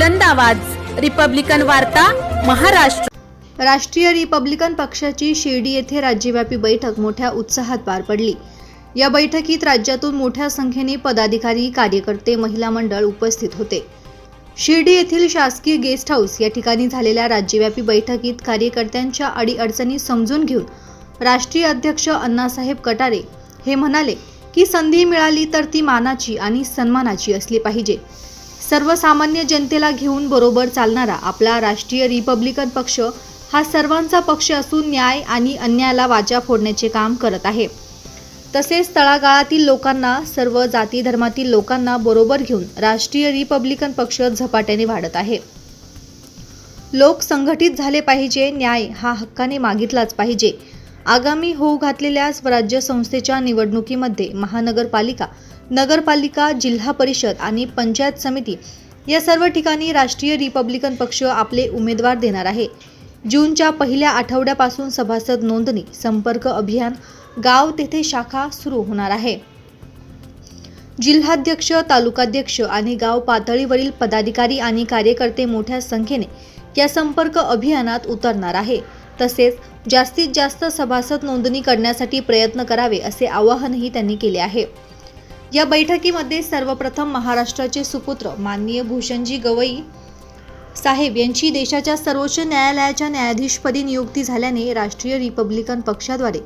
बुलंद आवाज. रिपब्लिकन वार्ता महाराष्ट्र. राष्ट्रीय रिपब्लिकन पक्षाची शिर्डी येथे राज्यव्यापी बैठक मोठ्या उत्साहात पार पडली. या बैठकीत राज्यातून मोठ्या संख्येने पदाधिकारी कार्यकर्ते महिला मंडळ उपस्थित होते. शिर्डी येथील शासकीय गेस्ट हाऊस या ठिकाणी झालेल्या राज्यव्यापी बैठकीत कार्यकर्त्यांच्या अडीअडचणी समजून घेऊन राष्ट्रीय अध्यक्ष अण्णासाहेब कटारे हे म्हणाले की संधी मिळाली तर ती मानाची आणि सन्मानाची असली पाहिजे. सर्वसामान्य जनतेला घेऊन बरोबर चालणारा आपला राष्ट्रीय रिपब्लिकन पक्ष हा सर्वांचा पक्ष असून न्याय आणि अन्यायाला वाचा फोडण्याचे काम करत आहे. तसेच तळागाळातील लोकांना सर्व जाती धर्मातील लोकांना बरोबर घेऊन राष्ट्रीय रिपब्लिकन पक्ष झपाट्याने वाढत आहे. लोक संघटित झाले पाहिजे न्याय हा हक्काने मागितलाच पाहिजे. आगामी होऊ घातलेल्या स्वराज्य संस्थेच्या निवडणुकीमध्ये महानगरपालिका नगरपालिका जिल्हा परिषद आणि पंचायत समिती या सर्व ठिकाणी राष्ट्रीय रिपब्लिकन पक्ष आपले उमेदवार देणार आहे. जूनच्या पहिल्या आठवड्यापासून सभासद नोंदणी संपर्क अभियान गाव तेथे शाखा सुरू होणार आहे. जिल्हाध्यक्ष तालुकाध्यक्ष आणि गाव पातळीवरील पदाधिकारी आणि कार्यकर्ते मोठ्या संख्येने या संपर्क अभियानात उतरणार आहे. तसेच जास्तीत जास्त सभासद नोंदणी करण्यासाठी प्रयत्न करावे असे आवाहनही त्यांनी केले आहे. या बैठकीमध्ये सर्वप्रथम महाराष्ट्राचे सुपुत्र माननीय भूषणजी गवई साहेब यांची देशाच्या सर्वोच्च न्यायालयाच्या न्यायाधीशपदी नियुक्ती झाल्याने राष्ट्रीय रिपब्लिकन पक्षाद्वारे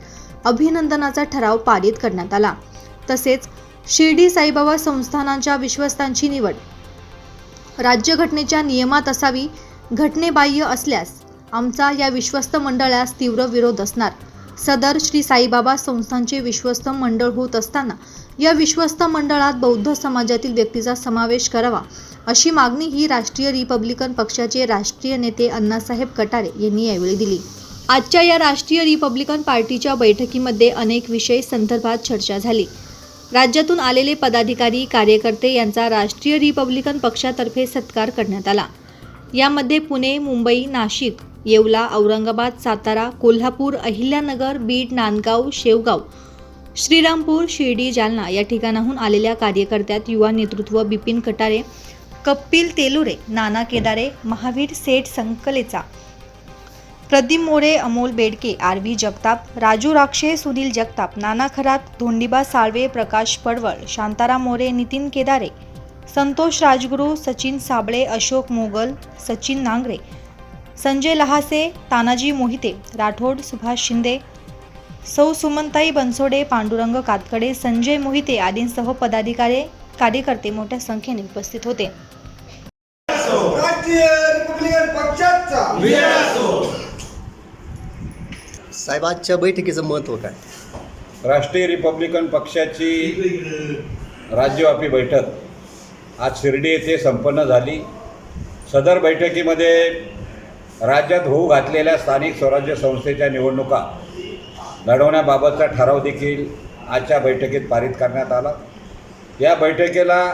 अभिनंदनाचा ठराव पारित करण्यात आला. तसेच शिर्डी साईबाबा संस्थानांच्या विश्वस्तांची निवड राज्यघटनेच्या नियमात असावी घटनेबाह्य असल्यास आमचा या विश्वस्त मंडळास तीव्र विरोध असणार. सदर श्री साईबाबा संस्थांचे विश्वस्त मंडळ होत असताना या विश्वस्त मंडळात बौद्ध समाजातील व्यक्तीचा समावेश करावा अशी मागणी ही राष्ट्रीय रिपब्लिकन पक्षाचे राष्ट्रीय नेते अण्णासाहेब कटारे यांनी यावेळी दिली. आजच्या या राष्ट्रीय रिपब्लिकन पार्टीच्या बैठकीमध्ये अनेक विषय संदर्भात चर्चा झाली. राज्यातून आलेले पदाधिकारी कार्यकर्ते यांचा राष्ट्रीय रिपब्लिकन पक्षातर्फे सत्कार करण्यात आला. यामध्ये पुणे मुंबई नाशिक येवला औरंगाबाद सातारा कोल्हापूर अहिल्यानगर बीड नांदगाव शेवगाव श्रीरामपूर शिर्डी जालना या ठिकाणाहून आलेल्या कार्यकर्त्यात युवा नेतृत्व बिपिन कटारे कपिल तेलुरे नाना केदारे महावीर सेठ संकलेचा प्रदीप मोरे अमोल बेडके आर व्ही जगताप राजू राक्षे सुनील जगताप नाना खरात धोंडीबा साळवे प्रकाश पडवळ शांताराम मोरे नितीन केदारे संतोष राजगुरू सचिन साबळे अशोक मोगल सचिन नांगरे संजय लहासे तानाजी मोहिते राठोड सुभाष शिंदे सौ सुमनताई बनसोडे पांडुरंग कातकडे संजय मोहिते आदींसह पदाधिकारी कार्यकर्ते मोठ्या संख्येने उपस्थित होते. राष्ट्रीय रिपब्लिकन पक्षाचा? साहेब आजच्या बैठकीचं महत्त्व काय? राष्ट्रीय रिपब्लिकन पक्षाची राज्यव्यापी बैठक आज शिर्डी येथे संपन्न झाली. सदर बैठकीमध्ये राज्यात होऊ घातलेल्या स्थानिक स्वराज्य संस्थेच्या निवडणुका लढवण्याबाबतचा ठराव देखील आजच्या बैठकीत पारित करण्यात आला. या बैठकीला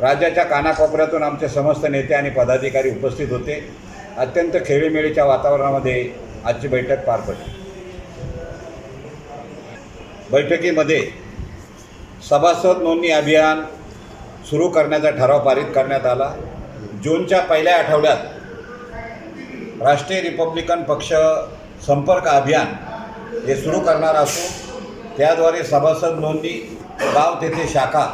राज्याच्या कानाकोपऱ्यातून आमचे समस्त नेते आणि पदाधिकारी उपस्थित होते. अत्यंत खेळीमेळीच्या वातावरणामध्ये आजची बैठक पार पडली. बैठकीमध्ये सभासद नोंदणी अभियान सुरू करण्याचा ठराव पारित करण्यात आला. जूनच्या पहिल्या आठवड्यात राष्ट्रीय रिपब्लिकन पक्ष संपर्क अभियान हे सुरू करणार असून त्याद्वारे सभासद नोंदणी गाव तेथे शाखा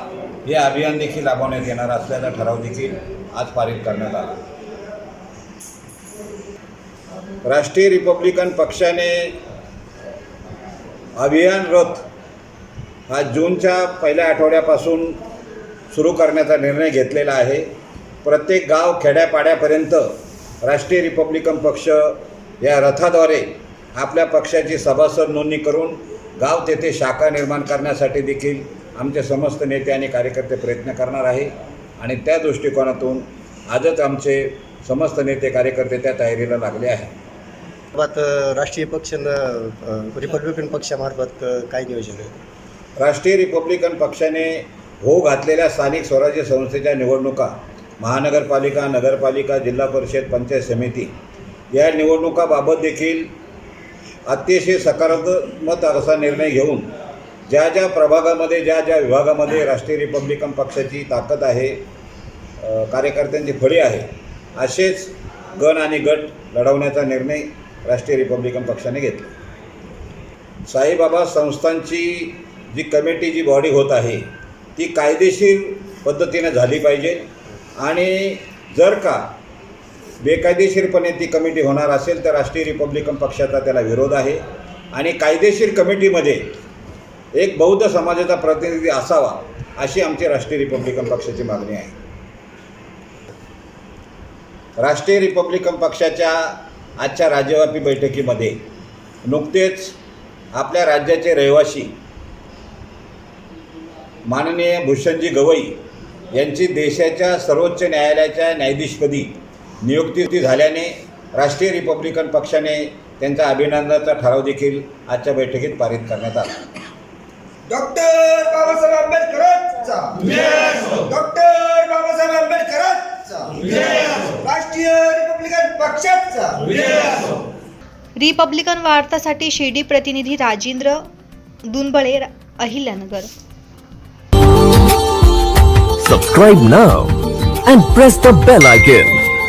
हे अभियान देखील राबवण्यात येणार असल्याचा ठराव देखील आज पारित करण्यात आला. राष्ट्रीय रिपब्लिकन पक्षाने अभियान रथ हा जूनच्या पहिल्या आठवड्यापासून सुरू करण्याचा निर्णय घेतलेला आहे. प्रत्येक गाव खेड्यापाड्यापर्यंत राष्ट्रीय रिपब्लिकन पक्ष या रथाद्वारे आपल्या पक्षाची सभासद नोंदणी करून गाव तेथे शाखा निर्माण करण्यासाठी देखील आमचे समस्त नेते आणि कार्यकर्ते प्रयत्न करणार आहे. आणि त्या दृष्टिकोनातून आजच आमचे समस्त नेते कार्यकर्ते त्या तयारीला लागले आहेत. बात राष्ट्रीय पक्ष रिपब्लिकन पक्षामार्फत काय नियोजन आहे? राष्ट्रीय रिपब्लिकन पक्षाने हो घातलेल्या स्थानिक स्वराज्य संस्थेच्या निवडणुका महानगरपालिका नगरपालिका जिल्हा परिषद पंचायत समिती या निवडणुकाबाबत देखील अतिशय सकारात्मक असा निर्णय घेऊन ज्या ज्या प्रभागामध्ये ज्या ज्या विभागामध्ये राष्ट्रीय रिपब्लिकन पक्षाची ताकद आहे कार्यकर्त्यांची फळी आहे असेच गण आणि गट लढवण्याचा निर्णय राष्ट्रीय रिपब्लिकन पक्षाने घेतला. साईबाबा संस्थांची जी कमिटी जी बॉडी होत आहे ती कायदेशीर पद्धतीने झाली पाहिजे आणि जर का बेकायदेशीरपणे ती कमिटी होणार असेल तर राष्ट्रीय रिपब्लिकन पक्षाचा त्याला विरोध आहे. आणि कायदेशीर कमिटीमध्ये एक बौद्ध समाजाचा प्रतिनिधी असावा अशी आमची राष्ट्रीय रिपब्लिकन पक्षाची मागणी आहे. राष्ट्रीय रिपब्लिकन पक्षाच्या आजच्या राज्यव्यापी बैठकीमध्ये नुकतेच आपल्या राज्याचे रहिवासी माननीय भूषणजी गवई यांची देशाच्या सर्वोच्च न्यायालयाच्या न्यायाधीशपदी नियुक्ती झाल्याने राष्ट्रीय रिपब्लिकन पक्षाने त्यांचा अभिनंदनाचा ठराव देखील आजच्या बैठकीत पारित करण्यात आला. डॉक्टर बाबासाहेब आंबेडकरांचा. डॉक्टर बाबासाहेब आंबेडकरांचा. राष्ट्रीय रिपब्लिकन पक्षाचा. रिपब्लिकन वार्तासाठी शिर्डी प्रतिनिधी Rajendra Dunbale Ahilyanagar. Subscribe now and press the bell icon.